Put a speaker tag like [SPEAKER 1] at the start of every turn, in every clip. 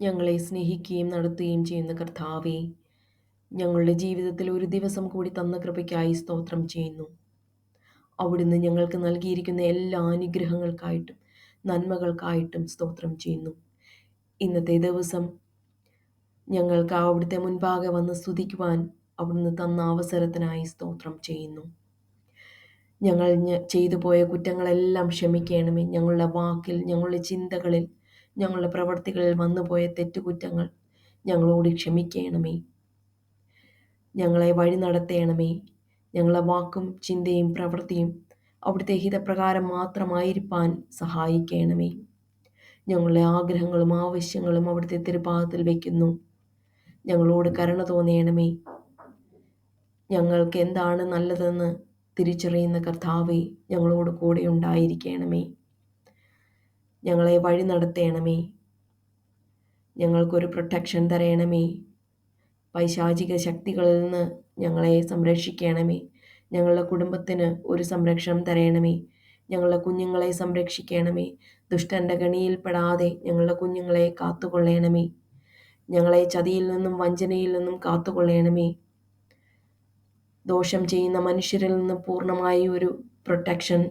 [SPEAKER 1] ഞങ്ങളെ സ്നേഹിക്കുകയും നടത്തുകയും ചെയ്യുന്ന കർത്താവെ ഞങ്ങളുടെ ജീവിതത്തിൽ ഒരു ദിവസം കൂടി തന്ന കൃപയ്ക്കായി സ്തോത്രം ചെയ്യുന്നു. അവിടുന്ന് ഞങ്ങൾക്ക് നൽകിയിരിക്കുന്ന എല്ലാ അനുഗ്രഹങ്ങൾക്കായിട്ടും നന്മകൾക്കായിട്ടും സ്തോത്രം ചെയ്യുന്നു. ഇന്നത്തെ ദിവസം ഞങ്ങൾക്ക് അവിടുത്തെ മുൻപാകെ വന്ന് സ്തുതിക്കുവാൻ അവിടുന്ന് തന്ന അവസരത്തിനായി സ്തോത്രം ചെയ്യുന്നു. ഞങ്ങൾ ചെയ്തു പോയ കുറ്റങ്ങളെല്ലാം ക്ഷമിക്കണമേ. ഞങ്ങളുടെ വാക്കിൽ ഞങ്ങളുടെ ചിന്തകളിൽ ഞങ്ങളുടെ പ്രവർത്തികളിൽ വന്നുപോയ തെറ്റുകുറ്റങ്ങൾ ഞങ്ങളോട് ക്ഷമിക്കണമേ. ഞങ്ങളെ വഴി നടത്തേണമേ. ഞങ്ങളെ വാക്കും ചിന്തയും പ്രവൃത്തിയും അവിടുത്തെ ഹിതപ്രകാരം മാത്രമായിരിക്കാൻ സഹായിക്കണമേ. ഞങ്ങളുടെ ആഗ്രഹങ്ങളും ആവശ്യങ്ങളും അവിടുത്തെ തിരുപാദത്തിൽ വയ്ക്കുന്നു ഞങ്ങളോട് കരുണ തോന്നണമേ. ഞങ്ങൾക്ക് എന്താണ് നല്ലതെന്ന് തിരിച്ചറിയുന്ന കർത്താവെ ഞങ്ങളോട് കൂടെ ഉണ്ടായിരിക്കണമേ. ഞങ്ങളെ വഴി നടത്തേണമേ. ഞങ്ങൾക്കൊരു പ്രൊട്ടക്ഷൻ തരയണമേ പൈശാചിക ശക്തികളിൽ നിന്ന് ഞങ്ങളെ സംരക്ഷിക്കണമേ. ഞങ്ങളുടെ കുടുംബത്തിന് ഒരു സംരക്ഷണം തരയണമേ ഞങ്ങളുടെ കുഞ്ഞുങ്ങളെ സംരക്ഷിക്കണമേ. ദുഷ്ടന്റെ ഗണിയിൽപ്പെടാതെ ഞങ്ങളുടെ കുഞ്ഞുങ്ങളെ കാത്തുകൊള്ളണമേ. ഞങ്ങളെ ചതിയിൽ നിന്നും വഞ്ചനയിൽ നിന്നും കാത്തുകൊള്ളണമേ. ദോഷം ചെയ്യുന്ന മനുഷ്യരിൽ നിന്ന് പൂർണമായി ഒരു പ്രൊട്ടക്ഷൻ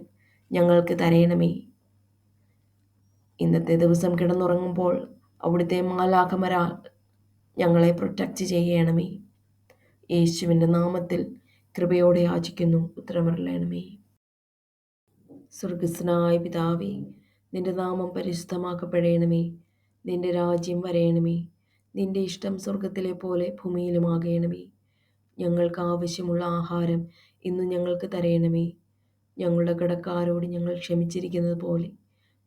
[SPEAKER 1] ഞങ്ങൾക്ക് തരയണമേ ഇന്നത്തെ ദിവസം കിടന്നുറങ്ങുമ്പോൾ അവിടുത്തെ മാലാഖമരാൾ ഞങ്ങളെ പ്രൊട്ടക്റ്റ് ചെയ്യണമേ. യേശുവിന്റെ നാമത്തിൽ കൃപയോടെ യാചിക്കുന്നു ഉത്തരമറിയണമേ സ്വർഗസ്നായ പിതാവേ നിന്റെ നാമം പരിശുദ്ധമാക്കപ്പെടണമേ. നിന്റെ രാജ്യം വരയണമേ നിന്റെ ഇഷ്ടം സ്വർഗത്തിലെ പോലെ ഭൂമിയിലുമാകണമേ. ഞങ്ങൾക്ക് ആവശ്യമുള്ള ആഹാരം ഇന്ന് ഞങ്ങൾക്ക് തരയണമേ ഞങ്ങളുടെ കടക്കാരോട് ഞങ്ങൾ ക്ഷമിച്ചിരിക്കുന്നത് പോലെ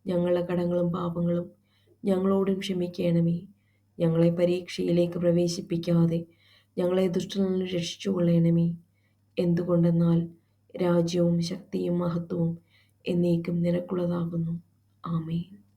[SPEAKER 1] ഞങ്ങളുടെ കടങ്ങളും പാപങ്ങളും ഞങ്ങളോടും ക്ഷമിക്കണമേ. ഞങ്ങളെ പരീക്ഷയിലേക്ക് പ്രവേശിപ്പിക്കാതെ ഞങ്ങളെ ദുഷ്ടനിൽ നിന്ന് രക്ഷിച്ചു കൊള്ളണമേ. എന്തുകൊണ്ടെന്നാൽ രാജ്യവും ശക്തിയും മഹത്വവും എന്നേക്കും നിനക്കുള്ളതാകുന്നു ആമേൻ.